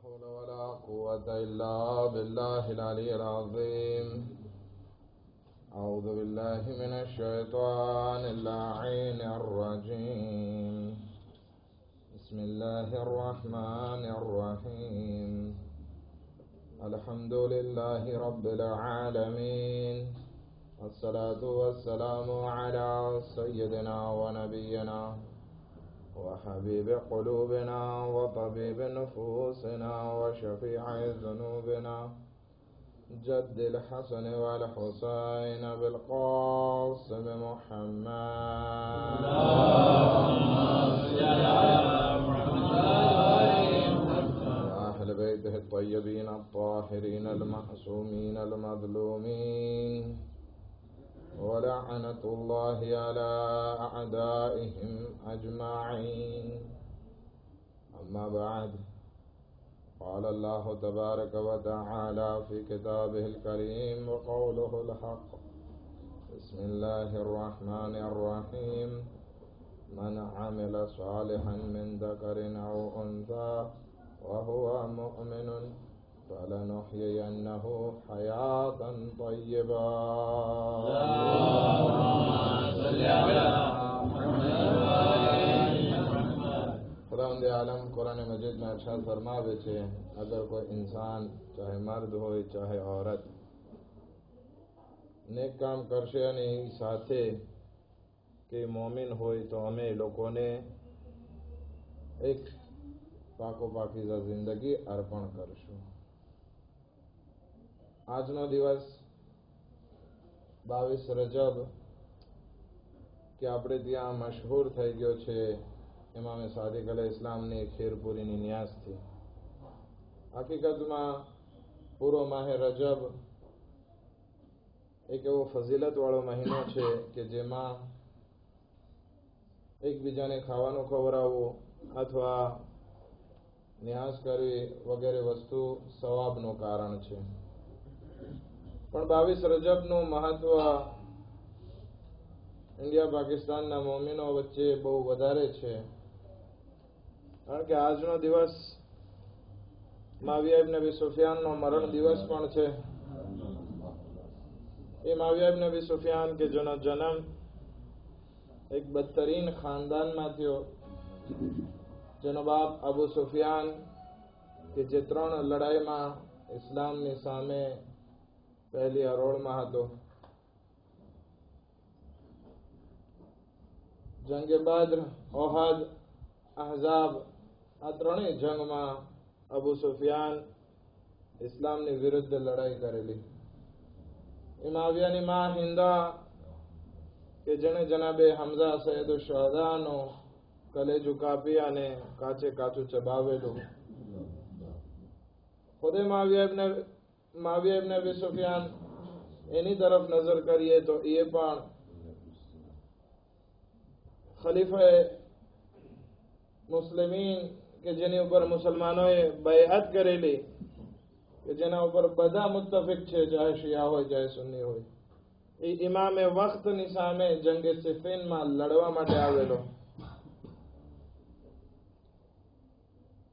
حول ولا قوة إلا بالله العلي العظيم. أعوذ بالله من الشيطان اللعين الرجيم. بسم الله الرحمن الرحيم. الحمد لله رب العالمين. والصلاة والسلام على سيدنا ونبينا وحبيب قلوبنا وطبيب نفوسنا وشفيع ذنوبنا. جد الحسن والحسين بالقاسم محمد. وأهل بيته الطيبين الطاهرين المعصومين المظلومين. ولعنة الله على أعدائهم أجمعين. أما بعد، قال الله تبارك وتعالى في كتابه الكريم وقوله الحق. بسم الله الرحمن الرحيم. من عمل صالحا من ذكر أو أنثى فلنحيينه حياة طيبة. اللهم صل خداوند عالم قرآن مجید میں ارشاد فرما بیچے اگر کوئی انسان چاہے مرد ہوئے، چاہے عورت، نیک کام کرشے یعنی ساتھے અને સાથે કે મોમિન હોય તો અમે લોકોને એક પાકો પાકીઝા જિંદગી અર્પણ કરશું આજનો દિવસ બાવીસ રજબ કે આપણે ત્યાં મશહૂર થઈ ગયો છે ઇમામે સાદિક અલ ઇસ્લામની ખીરપુરીની ન્યાસથી. હકીકતમાં પૂરો માહે રજબ એક એવો ફઝીલતવાળો મહિનો છે કે જેમાં એકબીજાને ખાવાનું ખવડાવવું અથવા ન્યાસ કરવી વગેરે વસ્તુ સવાબનું કારણ છે. પણ બાવીસ રજબનું મહત્વ ઇન્ડિયા પાકિસ્તાનના મોમિનો વચ્ચે બહુ વધારે છે. કારણ કે આજનો દિવસ માવિયા નબી સુફિયાનનો મરણ દિવસ પણ છે. એ માવિયા નબી સુફિયાન કે જેનો જન્મ એક બદતરીન ખાનદાનમાં થયો. જેનો બાપ અબુ સુફિયાન કે જે ત્રણ લડાઈમાં ઇસ્લામની સામે પહેલી હરોળમાં હતો. જંગે બદ્ર ઓહાદ અહઝાબ, આ ત્રણેય જંગમાં અબુ સુફિયાન ઇસ્લામની વિરુદ્ધ લડાઈ કરેલી. ઇમાવિયાની માં હિન્દા કે જેણે જનાબે હમઝા સૈયદ શહદાનો કલેજુ કાપી અને કાચે કાચું ચબાવેલું. ખુદે માવિયા માવિયા ઇબ્ન સુફિયાન એની તરફ નજર કરીએ તો એ પણ ખલીફા મુસ્લિમીન કે જેની ઉપર મુસલમાનોએ બૈઅત કરેલી કે જેના ઉપર બધા મુત્તફિક છે, ચાહે શિયા હોય, ચાહે સુન્ની હોય. એ ઇમામે વખતની સામે જંગે સિફિનમાં લડવા માટે આવેલો.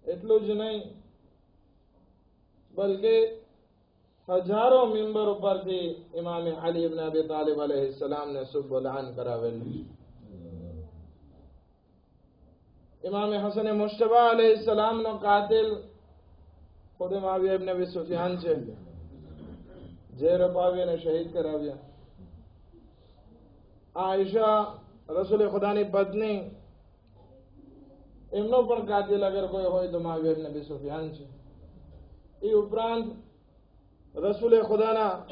એટલું જ નહીં, બલકે હજારો મિંબર ઉપરથી ઇમામે અલી ઇબ્ન અબી તાલિબ અલૈહિ સલામને સુબ લાન કરાવેલું ઇમામે હસન મુશ્તબા અલૈહિ સલામનો કાતિલ ખુદ માવિયા ઇબ્ન અબી સુફિયાન છે ઝેર અપાવી અને શહીદ કરાવ્યા આયશા રસૂલ ખુદાની પત્ની એમનો પણ કાતિલ અગર કોઈ હોય તો માવિયા ઇબ્ન અબી સુફિયાન છે એ ઉપરાંત રસૂલે ખુદાના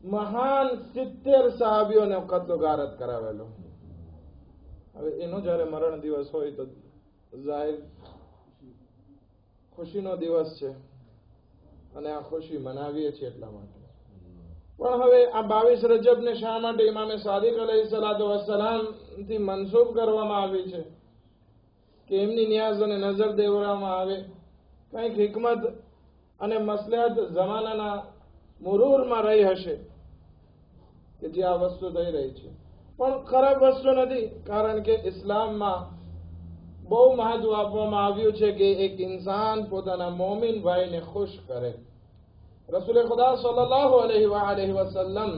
મહાન સિત્તેર સાહાબીઓને કત્લો ગારત કરાવેલો હવે એનો જ્યારે મરણ દિવસ હોય તો જાહેર ખુશીનો દિવસ છે અને આ ખુશી મનાવીએ છીએ એટલા માટે પણ હવે આ બાવીસ રજબને શા માટે ઇમામે સાદિક અલહી સલાતો વસલામથી મનસૂબ કરવામાં આવી છે કે એમની ન્યાઝ અને નજર દેવડાવવામાં આવે કંઈક હિકમત અને મસલહત જમાનાના મુરૂરમાં રહી હશે કે જે આ વસ્તુ થઈ રહી છે. પણ ખરાબ વસ્તુ નથી, કારણ કે ઇસ્લામમાં બહુ મહત્વ આપવામાં આવ્યું છે કે એક ઇન્સાન પોતાના મોમિન ભાઈને ખુશ કરે. રસુલ ખુદા સલ્લલ્લાહુ અલૈહિ વસલ્લમ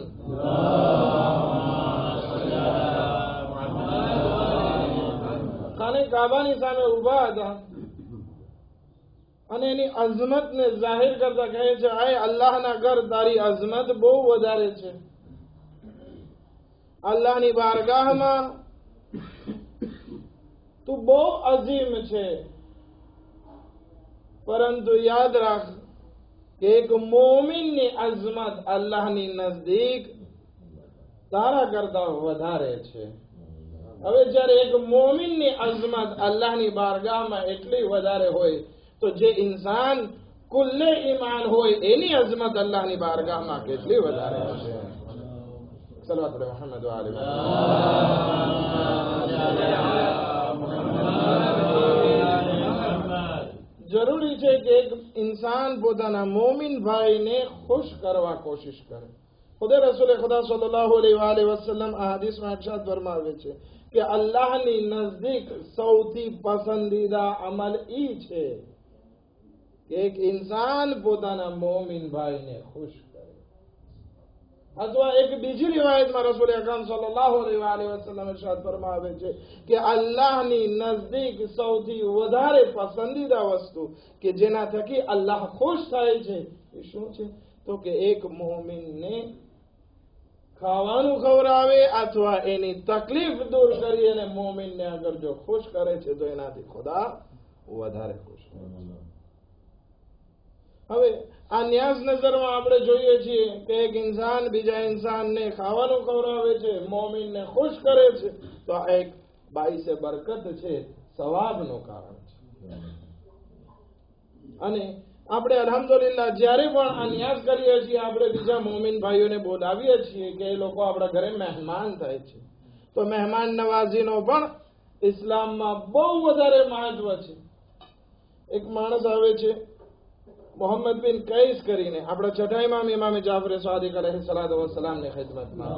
ખાને કાબાની સામે ઊભા હતા. અને એની અઝમતને જાહેર કરતા કહે છે, આય અલ્લાહના ઘર તારી અઝમત બહુ વધારે છે. અલ્લાહની બારગાહમાં તું બહુ અઝીમ છે. પરંતુ યાદ રાખ એક મોમિનની અઝમત અલ્લાહની નજદીક તારા કરતા વધારે છે. હવે જ્યારે એક મોમિનની અઝમત અલ્લાહની બારગાહમાં એટલી વધારે હોય તો જે ઇન્સાન કુલ્લે ઈમાન હોય એની અઝમત અલ્લાહની બારગાહમાં કેટલી વધારે હશે? જરૂરી છે કે એક ઇન્સાન પોતાના મોમિન ભાઈને ખુશ કરવા કોશિશ કરે. ખુદે રસૂલ ખુદા સલ્લલ્લાહુ અલૈહિ વસલ્લમ આ હદીસમાં ફરમાવે છે કે અલ્લાહની નજદીક સૌથી પસંદીદા અમલ ઈ છે. કે એક ઇન્સાન પોતાના મોમિન ભાઈને ખુશ કરે અથવા એક બીજી રિવાયતમાં રસૂલ અકરમ સલ્લલ્લાહુ અલૈહિ વસલ્લમ ઇરશાદ ફરમાવે છે કે અલ્લાહની નજદીક સૌથી વધારે પસંદીદા વસ્તુ કે જેના થકી અલ્લાહ ખુશ થાય છે એ શું છે તો કે એક મોમિનને ખાવાનું ખવડાવે અથવા એની તકલીફ દૂર કરી અને મોમિનને અગર જો ખુશ કરે છે તો એનાથી ખુદા વધારે ખુશ કરે છે હવે આ ન્યાસ નજરમાં આપણે જોઈએ છીએ કે એક ઇન્સાન બીજા ઇન્સાનને ખાવાનું ખવડાવે છે, મોમિનને ખુશ કરે છે, તો આ એક બાઈસે બરકત છે સવાબનું કારણ છે. અને આપણે અલહમદુલિલ્લાહ જ્યારે પણ આ ન્યાસ કરીએ છીએ, આપણે બીજા મોમિન ભાઈઓને બોલાવીએ છીએ કે એ લોકો આપણા ઘરે મહેમાન થાય છે. તો મહેમાન નવાજીનો પણ ઇસ્લામમાં બહુ વધારે મહત્વ છે. એક માણસ આવે છે મોહમ્મદ બિન કૈસ કરીને આપણા છઠ્ઠા ઇમામ, ઇમામે જાફર સાદિક અલૈહિ સલાદ વસલામની ખિદમતમાં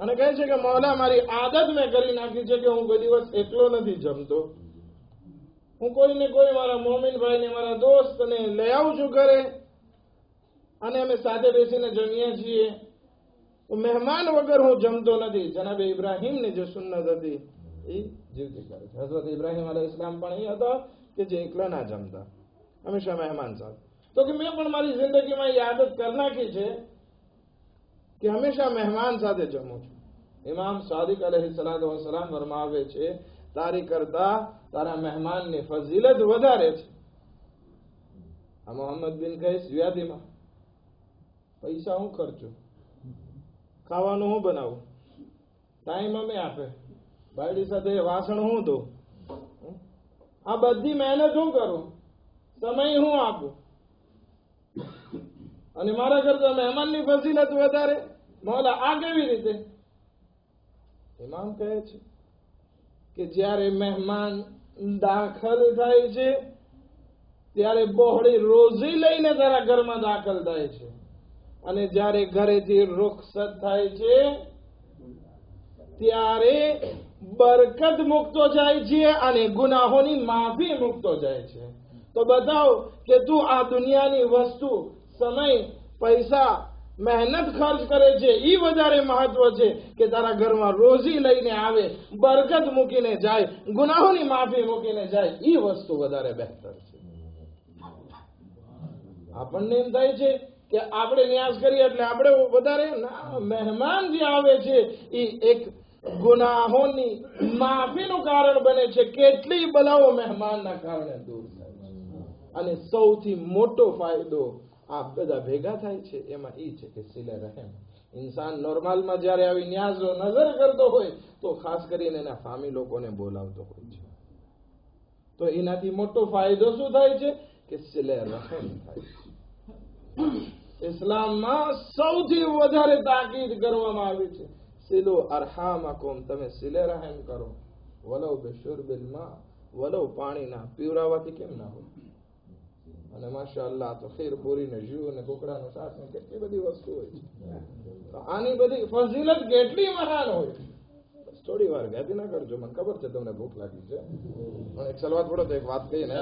અને કહે છે કે, મૌલા, મારી આદત મેં કરી નાખી છે કે હું કોઈ દિવસ એકલો નથી જમતો. હું કોઈને કોઈ મારા મોમિન ભાઈને, મારા દોસ્તને લઈ આવું છું ઘરે. અને અમે સાથે બેસીને જમીએ છીએ. મહેમાન વગર હું જમતો નથી. જનાબે ઇબ્રાહીમની જે સુન્નત હતી એ જીવતી કરે છે. હઝરત ઇબ્રાહીમ અલ ઇસ્લામ પણ એ હતા કે જે એકલા ના જમતા. હંમેશા મહેમાન સાથે. તો કે મેં પણ મારી જિંદગીમાં એ આદત કરી નાખી છે કે હંમેશા મહેમાન સાથે જમું છું. ઇમામ સાદિક અલૈહિ સલાદ વસલામ ફરમાવે છે, તારી કરતા તારા મહેમાનની ફઝીલત વધારે છે. આ મોહમ્મદ બિન કહીશ વ્યાધિમાં. પૈસા હું ખર્ચું? ખાવાનું હું બનાવું? ટાઈમ અમે આપે. બાયડી સાથે વાસણ હું ધોઉં આ બધી મહેનત હું કરું? સમય હું આપું? અને મારા કરતા મહેમાનની ફસીલત વધારે? મોલા, આ કેવી રીતે? ઇમામ કહે છે કે જ્યારે મહેમાન દાખલ થાય છે, ત્યારે બહોળી રોજી લઈને તારા ઘરમાં દાખલ થાય છે. અને જ્યારે ઘરેથી રૂખસત થાય છે, ત્યારે બરકત મુકતો જાય છે અને ગુનાહોની માફી મુકતો જાય છે. તો બતાવ કે તું આ દુનિયાની વસ્તુ, સમય, પૈસા, મહેનત ખર્ચ કરે છે એ વધારે મહત્વ છે કે તારા ઘરમાં રોજી લઈને આવે, બરકત મૂકીને જાય, ગુનાહોની માફી મૂકીને જાય એ વસ્તુ વધારે બહેતર છે. આપણને એમ થાય છે કે આપણે ન્યાસ કરીએ એટલે આપણે વધારે મહેમાન જે આવે છે એ એક ગુનાહોની માફીનું કારણ બને છે. કેટલી બલાઓ મહેમાનના કારણે દૂર થાય. છે અને સૌથી મોટો ફાયદો આ બધા ભેગા થાય છે, એમાં એ છે કે સિલે રહેમ. ઇન્સાન નોર્મલમાં જ્યારે આવી ન્યાઝો નજર કરતો હોય, તો ખાસ કરીને એના ફામી લોકોને બોલાવતો હોય છે. તો એનાથી મોટો ફાયદો શું થાય છે? કે સિલે રહેમ થાય છે. ઇસ્લામમાં સૌથી વધારે તાકીદ કરવામાં આવી છે. સિલો અરહામકુમ તમે સિલે રહેમ કરો વલો બેશુરબિલમાં વલો પાણીના પીવરાવાથી કેમ ના હોય અને માશાલ્લાહ તો ખીર ને જુ ને કુકડાનું શાક ને કેટલી બધી વસ્તુ હોય છે આની બધી ફઝીલત કેટલી મહાન હોય થોડી વાર ગાદી ના કરજો મને ખબર છે તમને ભૂખ લાગી છે પણ એક સલવાત પડો તો એક વાત કહી ને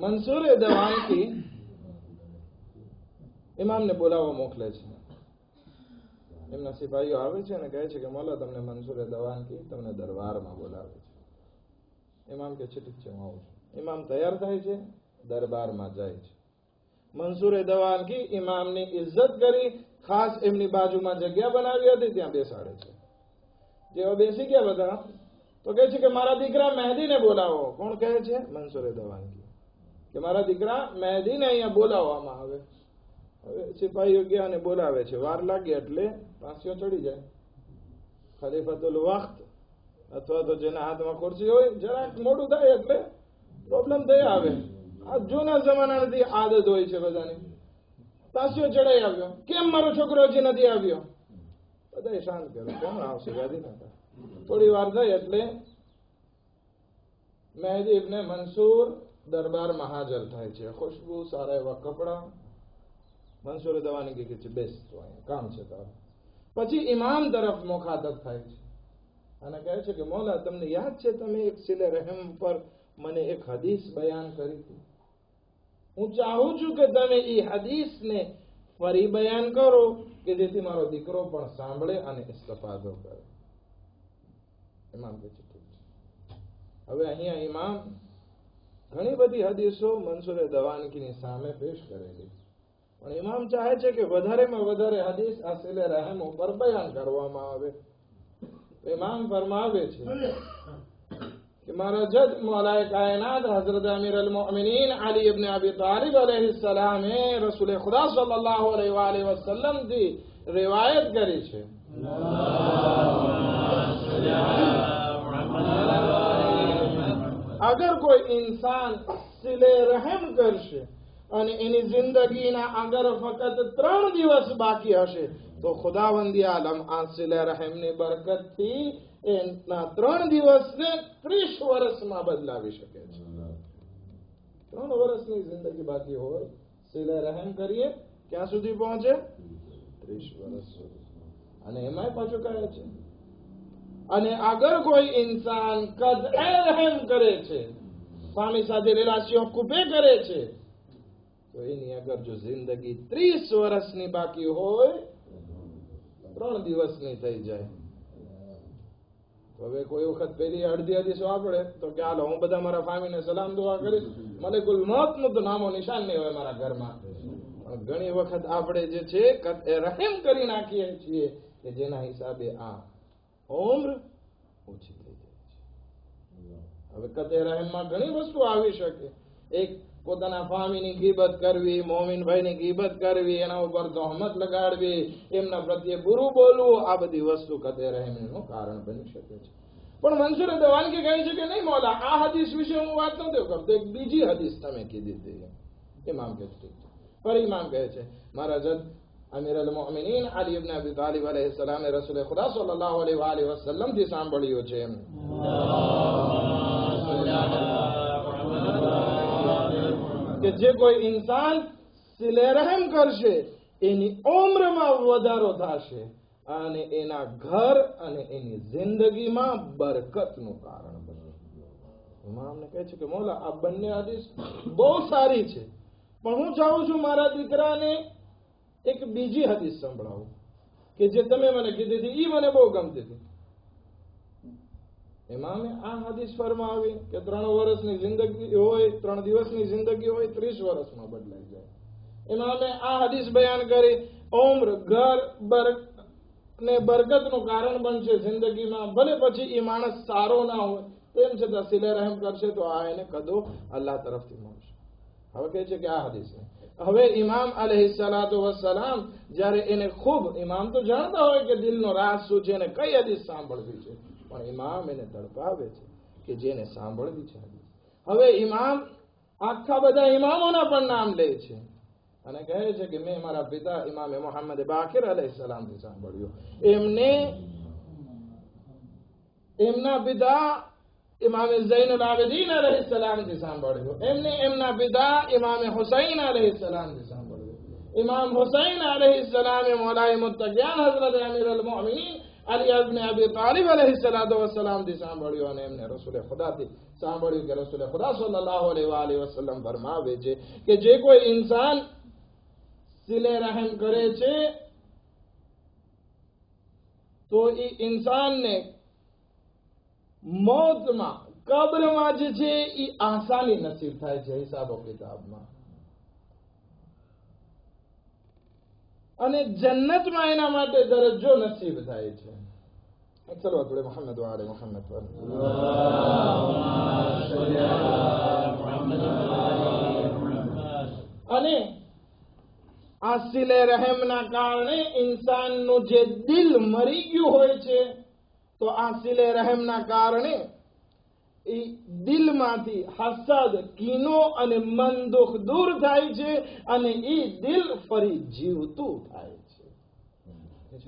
મંસૂર દવાનથી ઇમામને બોલાવવા મોકલે છે. એમના સિપાહીઓ આવે છે અને કહે છે કે મોલા તમને મનસુરે દવાનકી તમને દરબારમાં બોલાવે છે. ઇમામ કે છે ઠીક છે, હું આવું છું. ઇમામ તૈયાર થાય છે, દરબારમાં જાય છે. મનસુરે દવાનકી ઇમામની ઇજ્જત કરી, ખાસ એમની બાજુમાં જગ્યા બનાવી હતી, ત્યાં બેસાડે છે. જેવા બેસી ગયા બધા, તો કહે છે કે મારા દીકરા મહેદીને બોલાવો. કોણ કહે છે? મનસુરે દવાનકી કે મારા દીકરા મહેદીને અહીંયા બોલાવવામાં આવે. હવે સિપાહીઓ ગયા અને બોલાવે છે. વાર લાગે એટલે પાસીઓ ચડી જાય. ખલીફતુલ વખત અથવા તો જેના હાથમાં ખુરશી હોય, જરાક મોડું થાય એટલે પ્રોબ્લેમ થઈ આવે. આ જૂના જમાનાથી આદત હોય છે બધાની. પાસીઓ ચડાઈ આવ્યો. કેમ મારો છોકરો હજી નથી આવ્યો? બધા શાંત કરો કેમ આવશે? ગાદી ના થોડી વાર થઈ એટલે મહેદી ને મંસૂર દરબારમાં હાજર થાય છે. ખુશ્બુ, સારા એવા કપડા મંસૂર દવાની કે છે બેસ તો અહીંયા કામ છે તારું પછી ઇમામ તરફ મુખાતબ થાય છે. અને કહે છે કે, મોલા, તમને યાદ છે તમે એક સિલે રહેમ પર મને એક હદીસ બયાન કરી હતી? હું ચાહું છું કે તમે એ હદીસને ફરી બયાન કરો કે જેથી મારો દીકરો પણ સાંભળે અને ઇસ્તફાદો કરે. ઇમામ કે છે છે. હવે અહીંયા ઇમામ ઘણી બધી હદીસો મનસુરે દવાનગીની સામે પેશ કરેલી اور અને ઇમામ ચાહે છે ودھرے વધારેમાં વધારે હદીસ અસિલે રહેમ ઉપર બયાન કરવામાં આવે ઇમામ ફરમાવે چھے کہ مارا جد مولا کائنات حضرت امیر المؤمنین علی ابن عبی طالب علیہ السلام رسول خدا صلی اللہ علیہ وآلہ وسلم دی روایت کری چھے۔ اگر کوئی انسان سلے رحم کرشے અને એની જિંદગીના આગળ ફક્ત ત્રણ દિવસ બાકી હશે. તો ખુદાવંદી આલમ આ સિલે રહેમની બરકતથી એના ત્રણ દિવસને ત્રીસ વર્ષમાં બદલાવી શકે છે. ત્રણ વર્ષની જિંદગી બાકી હોય, સિલે રહેમ કરીએ, ક્યાં સુધી પહોંચે? ત્રીસ વર્ષ સુધી. અને એમાંય પાછું કહે છે? અને આગળ કોઈ ઇન્સાન કદ એ રહેમ કરે છે. સ્વામી સાથે રિલાસીઓ કુપે કરે છે. તો એની અગર જો જિંદગી ત્રીસ વર્ષની બાકી હોય, ત્રણ દિવસની થઈ જાય. હવે કોઈ વખત પેલી અડધી હદીસો આપણે તો કે હાલો, હું બધા મારા ફામીને સલામ દુઆ કરીશ. મલેકુલ મોતનું તો નામો નિશાન નહીં હોય મારા ઘરમાં. ઘણી વખત આપણે જે છે રહેમ કરી નાખીએ છીએ કે જેના હિસાબે આ ઉમ્ર ઓછી થઈ જાય છે. હવે કતે રહેમમાં ઘણી વસ્તુ આવી શકે. એક પોતાના ફામીની ગીબત કરવી, મોમિનભાઈની ગીબત કરવી, એના ઉપર તહોમત લગાડવી, એમના પ્રત્યે બુરું બોલવું, આ બધી વસ્તુ કદે રહેમીનું કારણ બની શકે છે. પણ મનસુર દવાનગી કહે છે કે નહીં મોલા, આ હદીસ વિશે હું વાત નથી કરતો, એક બીજી હદીસ તમે કીધી હતી. ઇમામ કે છે. ફરી ઇમામ કહે છે. મહારાજ, અમીર અલ મોમિનીન અલી ઇબ્ન અબી તાલિબ અલૈહિસ સલામ રસૂલ ખુદા સલ્લલ્લાહુ અલૈહિ વ વસલ્લમથી સાંભળ્યું છે એમ. કે જે કોઈ ઇન્સાન સિલે રહેમ કરશે, એની ઉમ્રમાં વધારો થશે અને એના ઘર અને એની જિંદગીમાં બરકતનું કારણ બનશે ઇમામને કહે છે કે, મોલા, આ બંને હદીસ બહુ સારી છે. પણ હું ચાહું છું મારા દીકરાને એક બીજી હદીસ સંભળાવું કે જે તમે મને કીધી હતી એ મને બહુ ગમતી હતી. ઇમામે આ હદીસ ફરમાવી કે ત્રણ વર્ષની જિંદગી હોય, ત્રણ દિવસની જિંદગી હોય, ત્રીસ વર્ષમાં બદલાઈ જાય. ઇમામે આ હદીસ બયાન કરી, ઉમ્ર, ઘર બર ને બરકતનું કારણ બનશે જિંદગીમાં. ભલે પછી એ માણસ સારો ના હોય તેમ છતાં સિલે રહેમ કરશે તો આ એને કદો અલ્લાહ તરફથી મળશે. હવે કહે છે કે આ હદીસ હવે ઇમામ અલૈહિ સલાતુ વસલામ જ્યારે એને ખૂબ ઇમામ તો જાણતા હોય કે દિલનો રાસ શું છે અને કઈ હદીસ સાંભળવી છે? પણ ઇમામ એને તડપાવે છે કે જેને સાંભળવી છે હદીસ. હવે ઇમામ આખા બધા ઇમામોના પણ નામ લે છે. અને કહે છે કે મેં મારા પિતા ઇમામે મોહમ્મદ બાકિર અલૈહિ સલામથી સાંભળ્યું. એમને એમના પિતા ઇમામે ઝૈનુલ આબિદીન અલૈહિ સલામથી સાંભળ્યું. એમને એમના પિતા ઇમામે હુસૈન અલૈહિ સલામથી સાંભળ્યું. ઇમામ હુસૈન અલૈહિ સલામે મૌલાએ મુત્તકિયાન હઝરત અમીર અલ મુઅમિનીન અલી અબી તાલિબ અલહી વસલામથી સાંભળ્યું અને એમને રસૂલે ખુદાથી સાંભળ્યું કે રસૂલે ખુદા સલ્લલ્લાહુ અલી વસલમ ફરમાવે છે કે જે કોઈ ઇન્સાન સિલે રહેમ કરે છે, તો એ ઇન્સાનને મોતમાં, કબ્રમાં જે છે એ આસાની નસીબ થાય છે હિસાબો કિતાબમાં અને જન્નતમાં એના માટે દરજ્જો નસીબ થાય છે. ચલો આપણે મોહમ્મદ વાળે મોહમ્મદ અને આ સિલે રહેમના કારણે ઇન્સાનનું જે દિલ મરી ગયું હોય છે, તો આ સિલે રહેમના કારણે એ દિલમાંથી હસદ, કીનો અને મન દુઃખ દૂર થાય છે અને એ દિલ ફરી જીવતું થાય છે.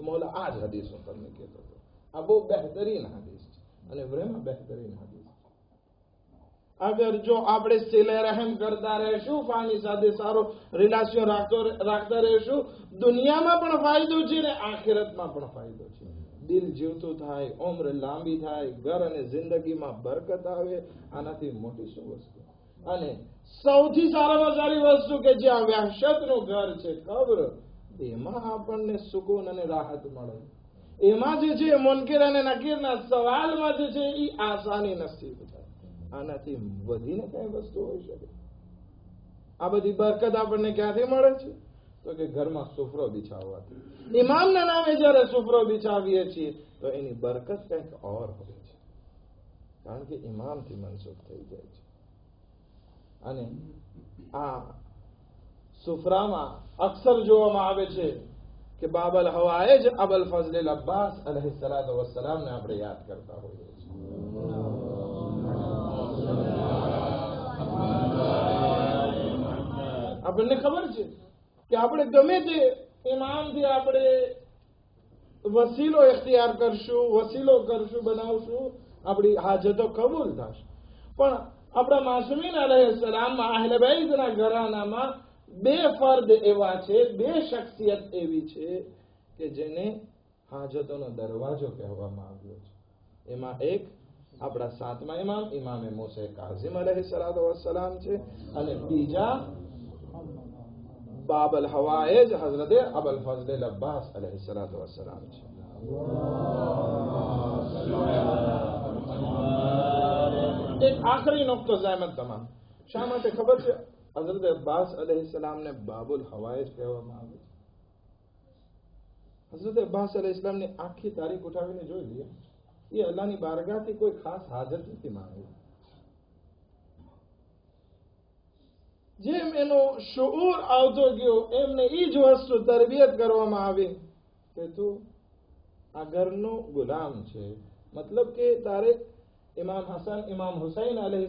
મોલા, આ જ હદીસ હું તમને કહેતો હતો. આ બહુ બહેતરીન હદીસ છે અને વ્રેમાં બહેતરીન હદીસ અગર જો આપણે સિલે રહેમ કરતા રહેશું, ફાની સાથે સારો રિલેશન રાખતો રાખતા રહેશું દુનિયામાં પણ ફાયદો છે ને આખિરતમાં પણ ફાયદો છે. દિલ જીવતું થાય, ઉમ્ર લાંબી થાય, ઘર અને જિંદગીમાં બરકત આવે, આનાથી મોટી શું વસ્તુ? અને સૌથી સારામાં સારી વસ્તુ કે જ્યાં વહેશતનું ઘર છે, કબ્ર, એમાં આપણને સુકૂન અને રાહત મળે. એમાં જે છે, મુનકીર અને નકીરના સવાલમાં જે છે એ આસાની નસીબ થાય. આનાથી વધીને કઈ વસ્તુ હોઈ શકે? આ બધી બરકત આપણને ક્યાંથી મળે છે? તો કે ઘરમાં સુફરો બિછાવવાથી. ઇમામના નામે જ્યારે સુફરો બિછાવીએ છીએ, તો એની બરકત કંઈક ઓર હોય છે. કારણ કે ઇમામથી મનસુખ થઈ જાય છે. અને આ સુફરામાં અક્ષર જોવામાં આવે છે કે બાબલ હવાએ જ અબલ ફઝલ અબ્બાસ અલૈહિ સલાતુ ને આપણે યાદ કરતા હોઈએ છીએ. આપણને ખબર છે? કે આપણે ગમે તે ઇમામથી આપણે વસીલો ઇખ્તિયાર કરશું, વસીલો કરશું, બનાવશું, આપણી હાજતો કબૂલ થશે. પણ આપણા માસુમીન અલૈહિ સલામમાં અહેલે ઘરાનામાં બે ફર્દ એવા છે, બે શખ્સિયત એવી છે કે જેને હાજતોનો દરવાજો કહેવામાં આવ્યો છે. એમાં એક આપણા સાતમા ઇમામ, ઇમામે મોસે કાઝિમ અલહ સલાતો વસલામ છે અને બીજા બાબલ હવાએજ હઝરતે અબલ ફઝલ અબ્બાસ અલૈહિ સલાતો વસલામ છે એક આખરી નોકતો જહેમત તમામ શા માટે ખબર છે હઝરત અબ્બાસ અલૈહિ સલામને બાબુલ હવાએજ કહેવામાં આવે છે હઝરત અબ્બાસ અલૈહિ સલામની આખી તારીખ ઉઠાવીને જોઈ લઈએ એ અલ્લાહની બારગાહથી કોઈ ખાસ હાજર નથી માંગી જેમ એનો શૂર આવતો ગયો એમને એ જ વસ્તુ તરબિયત કરવામાં આવી. કે તું આ ઘરનો ગુલામ છે. મતલબ કે તારે ઇમામ હસન, ઇમામ હુસૈન અલૈહિ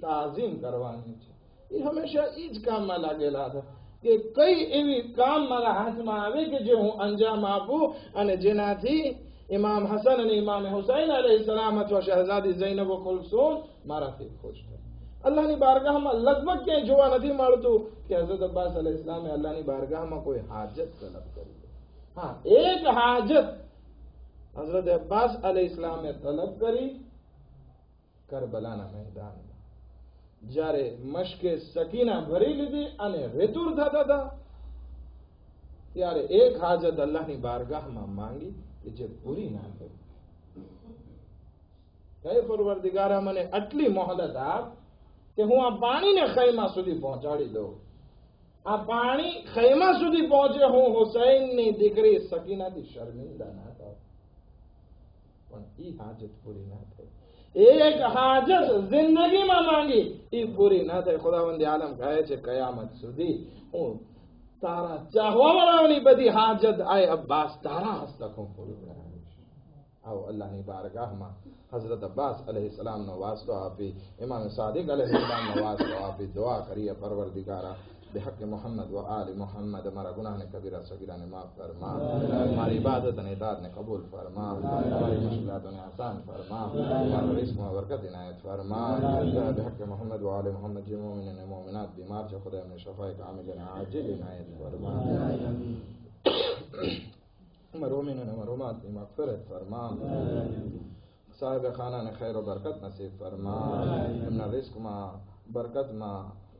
તાઝીમ કરવાની છે. એ હંમેશા એ જ કામમાં લાગેલા હતા. કે કઈ એવી કામ મારા હાથમાં આવે કે જે હું અંજામ આપું અને જેનાથી ઇમામ હસન અને ઇમામ હુસૈન અલૈહિ સલામ અથવા શહેજાદી જૈનબ કુલસુમ મારાથી ખુશ થાય અલ્લાહની બારગાહમાં લગભગ ક્યાંય જોવા નથી મળતું કે હઝરત અબ્બાસ અલ ઇસ્લામે અલ્લાહની બારગાહમાં કોઈ હાજત તલબ કરી હા, એક હાજત હઝરત અબ્બાસ અલ ઇસ્લામે તલબ કરી કરબલાના મેદાનમાં. જ્યારે મશ્કે સકીના ભરી લીધી અને રેતુર થતા હતા, ત્યારે એક હાજત અલ્લાહની બારગાહમાં માંગી કે જે પૂરી ના થઈ. હે પરવરદિગારા, મને આટલી મોહલત આપ કે હું આ પાણીને ખૈમા સુધી પહોંચાડી દઉં. આ પાણી ખૈમા સુધી પહોંચે હું હુસૈનની દીકરી સકીનાથી શર્મિંદા ના થાવ પણ ઈ હાજત પૂરી ના થઈ એક હાજત જિંદગીમાં માંગી, ઈ પૂરી ના થઈ ખુદાવંદી આલમ કહે છે, કયામત સુધી હું તારા ચાહવા વાળાની બધી હાજત આય અબ્બાસ તારા હસ્તક હું પૂરી او اللہ نی بارگاہ ما حضرت عباس علیہ السلام نو واسطہ آفی امام صادق علیہ السلام نو واسطہ آفی دعا کریے پروردگارہ بحق محمد و آل محمد، ہمارا گناہ نے کبیرہ صغیرہ نے معاف فرما، ہماری عبادت نے اطاعت نے قبول فرما، ہماری مشکلات نے آسان فرما، ہمارا رسم و برکت عنایت فرما، بحق محمد و آل محمد جی مومن نے مومنات بیمار جو خدا نے شفا کامل نے عاجل عنایت فرما۔ مرومین و مرومات کی مغفرت فرما صاحب خانہ نے خیر و برکت نصیب فرما اپنا رزق ما برکت ما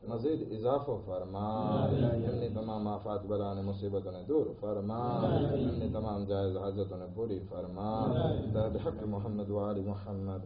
مزید اضافہ فرما اپنی تمام آفات بلان مصیبتوں نے دور فرما اپنی تمام جائز حاجتوں نے پوری فرما بحق محمد و آل محمد